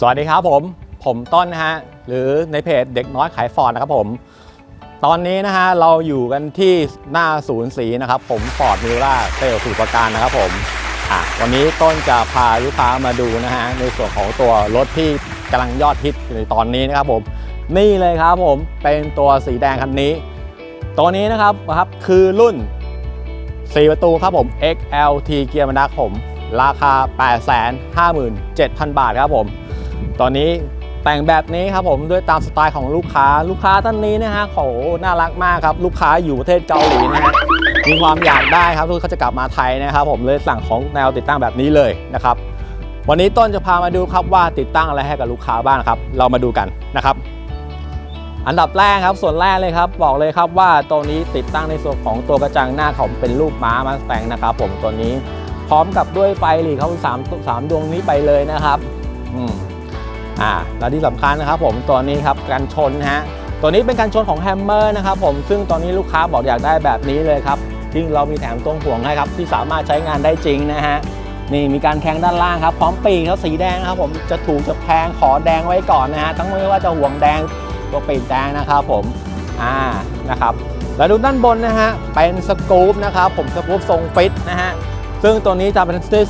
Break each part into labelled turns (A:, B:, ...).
A: สวัสดีครับผม ผมต้นนะฮะ หรือในเพจเด็กน้อยขายฟอร์ดนะครับผม ตอนนี้นะฮะ เราอยู่กันที่หน้าศูนย์สีนะครับ ผมฟอร์ดมิล่าเซลสูตรประการนะครับผมอะวันนี้ต้นจะพาลูกค้ามาดูนะฮะ ในส่วนของตัวรถที่กำลังยอดฮิตในตอนนี้นะครับผม นี่เลยครับผมเป็นตัวสีแดงคันนี้ ตัวนี้นะครับนะครับคือรุ่น 4 ประตูครับผม XLT เกียร์มันดักผมราคา 857,000 บาทครับผม ตอนนี้แต่งแบบนี้ครับผมด้วยตามสไตล์ของลูกค้าลูกค้าท่านนี้นะฮะโหน่ารักมากครับ ลูกค้าอยู่ประเทศเกาหลีนะฮะมีความอยากได้ครับทุกเขาจะกลับมาไทยนะครับ ผมเลยสั่งของแนวติดตั้งแบบนี้เลยนะครับวันนี้ต้นจะพามาดูครับว่าติดตั้งอะไรให้กับลูกค้าบ้างครับ เรามาดูกันนะครับ อันดับแรกครับส่วนแรกเลยครับ บอกเลยครับว่าตัวนี้ติดตั้งในส่วนของตัวกระจังหน้าของเป็นรูปม้ามาแต่งนะครับ ผมตัวนี้พร้อมกับด้วยไฟหลีเขาสามสามดวงนี้ไปเลยนะครับ อืม อ่าแล้วที่สำคัญนะครับผมตัวนี้ครับกันชนนะฮะตัวนี้เป็นการชนของแฮมเมอร์นะครับผมซึ่งตอนนี้ลูกค้าบอกอยากได้แบบนี้เลยครับซึ่งเรามีแถมตรงห่วงให้ครับที่สามารถใช้งานได้จริงนะฮะนี่มีการแข้งด้านล่างครับพร้อมปีกครับสีแดงครับผมจะถูกจะแพงขอแดงไว้ก่อนนะฮะทั้งไม่ว่าจะห่วงแดงตัวปีกแดงนะครับผมอ่านะครับแล้วดูด้านบนนะฮะเป็นสกู๊ปนะครับผมสกู๊ปทรงฟิตนะฮะ ซึ่งตัวนี้จะเป็นสี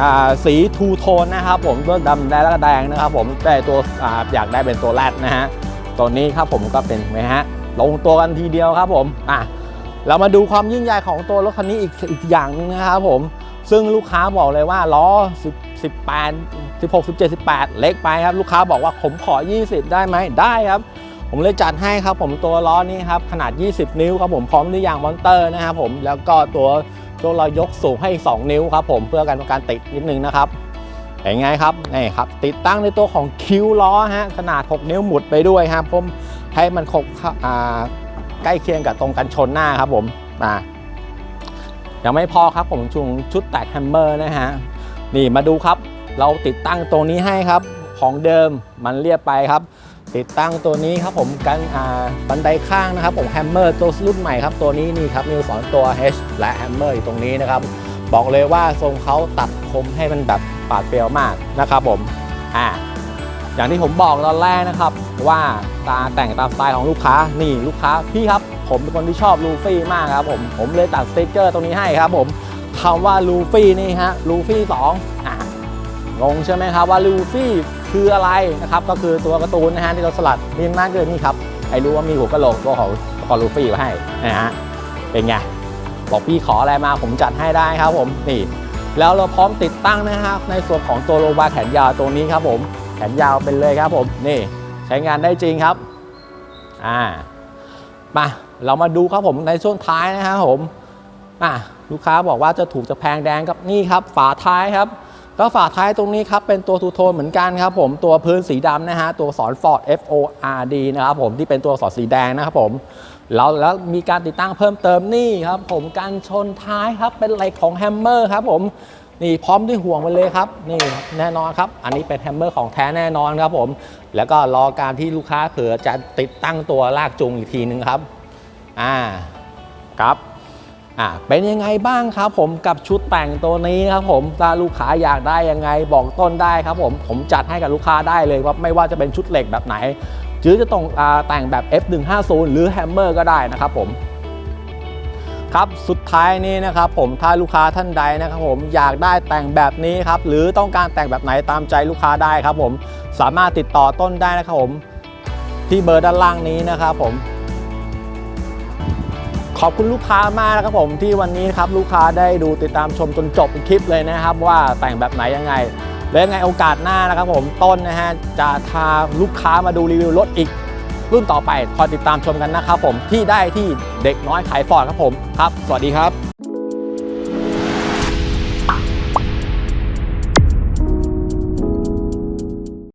A: อ่าสีทูโทนนะครับผมตัวดำและก็แดงนะครับผมแต่ตัวออยากได้เป็นตัวแรดนะฮะตัวนี้ครับผมก็เป็นไหมฮะลงตัวกันทีเดียวครับผมอะเรามาดูความยิ่งใหญ่ของตัวรถคันนี้อีกอีกอย่างหนึงนะครับผมซึ่งลูกค้าบอกเลยว่าล้อ10 18 16 17 18 เล็กไปครับ ลูกค้าบอกว่าผมขอ 20 ได้ไหมได้ครับ ผมเลยจัดให้ครับผมตัวล้อนี้ครับขนาด 20 นิ้วครับผมพร้อมด้วยยางมอนเตอร์นะครับผมแล้วก็ตัว ตัวเรายกสูงให้อีก 2 นิ้วครับผมเพื่อการการติดนิดนึงนะครับเป็นไงครับนี่ครับติดตั้งในตัวของคิ้วล้อฮะขนาด 6 นิ้วหมุดไปด้วยครับผมให้มันคงอ่าใกล้เคียงกับตรงกันชนหน้าครับผมอ่ายังไม่พอครับผมชุงชุดแตกแฮมเมอร์นะฮะนี่มาดูครับ เราติดตั้งตรงนี้ให้ครับของเดิมมันเรียบไปครับ ติดตั้งตัวนี้ครับผมกันอ่าบันไดข้างนะครับผมแฮมเมอร์ตัวรุ่นใหม่ครับตัวนี้นี่ครับมีสอนตัว H และแฮมเมอร์อยู่ตรงนี้นะครับบอกเลยว่าทรงเขาตัดคมให้มันแบบปาดเปรียวมากนะครับผมอ่าอย่างที่ผมบอกตอนแรกนะครับว่าตาแต่งตามสไตล์ของลูกค้านี่ลูกค้าพี่ครับผมเป็นคนที่ชอบลูฟี่มากครับผมผมเลยตัดสติ๊กเกอร์ตรงนี้ให้ครับผมคำว่าลูฟี่นี่ฮะลูฟี่สองอ่า งงใช่ไหมครับว่าลูฟี่คืออะไรนะครับก็คือตัวการ์ตูนนะฮะที่เราสลัดนี่นั่นก็คือนี่ครับไอ้รู้ว่ามีหัวกะโหลกตัวขอขอลูฟี่มาให้นะฮะเป็นไงบอกพี่ขออะไรมาผมจัดให้ได้ครับผมนี่แล้วเราพร้อมติดตั้งนะครับในส่วนของตัวโลบาร์แขนยาวตัวนี้ครับผมแขนยาวเป็นเลยครับผมนี่ใช้งานได้จริงครับอ่ามาเรามาดูครับผมในช่วงท้ายนะครับผมอะลูกค้าบอกว่าจะถูกจะแพงแดงครับนี่ครับฝาท้ายครับ ก็ฝาท้ายตรงนี้ครับเป็นตัวทูโทนเหมือนกันครับผมตัวพื้นสีดำนะฮะตัวสอน Ford F O R D นะครับผมที่เป็นตัวสอนสีแดงนะครับผมแล้วแล้วมีการติดตั้งเพิ่มเติมนี่ครับ ผมการชนท้ายครับเป็นเหลของแฮมเมอร์ครับผมนี่พร้อมด้วยห่วงไปเลยครับนี่แน่นอนครับ อันนี้เป็นแฮมเมอร์ของแท้แน่นอนครับผม แล้วก็รอการที่ลูกค้าเผื่อจะติดตั้งตัวลากจูงอีกทีนึงครับอ่าครับ อ่าเป็นยังไงบ้างครับผมกับชุดแต่งตัวนี้ครับผมถ้าลูกค้าอยากได้ยังไงบอกต้นได้ครับผมผมจัดให้กับลูกค้าได้เลยว่าไม่ว่าจะเป็นชุดเหล็กแบบไหนหรือจะตรงอแต่งแบบ F150 หรือแฮมเมอร์ก็ได้นะครับผมครับสุดท้ายนี้นะครับผมถ้าลูกค้าท่านใดนะครับผมอยากได้แต่งแบบนี้ครับหรือต้องการแต่งแบบไหนตามใจลูกค้าได้ครับผมสามารถติดต่อต้นได้นะครับผมที่เบอร์ด้านล่างนี้นะครับผม ขอบคุณลูกค้ามากนะครับผมที่วันนี้ครับลูกค้าได้ดูติดตามชมจนจบคลิปเลยนะครับ ว่าแต่งแบบไหนยังไง และยังไงโอกาสหน้านะครับผมต้นนะฮะจะพาลูกค้ามาดูรีวิวรถอีก รุ่นต่อไปคอยติดตามชมกันนะครับผมที่ได้ที่เด็กน้อยขายฟอร์ดครับผมครับ สวัสดีครับ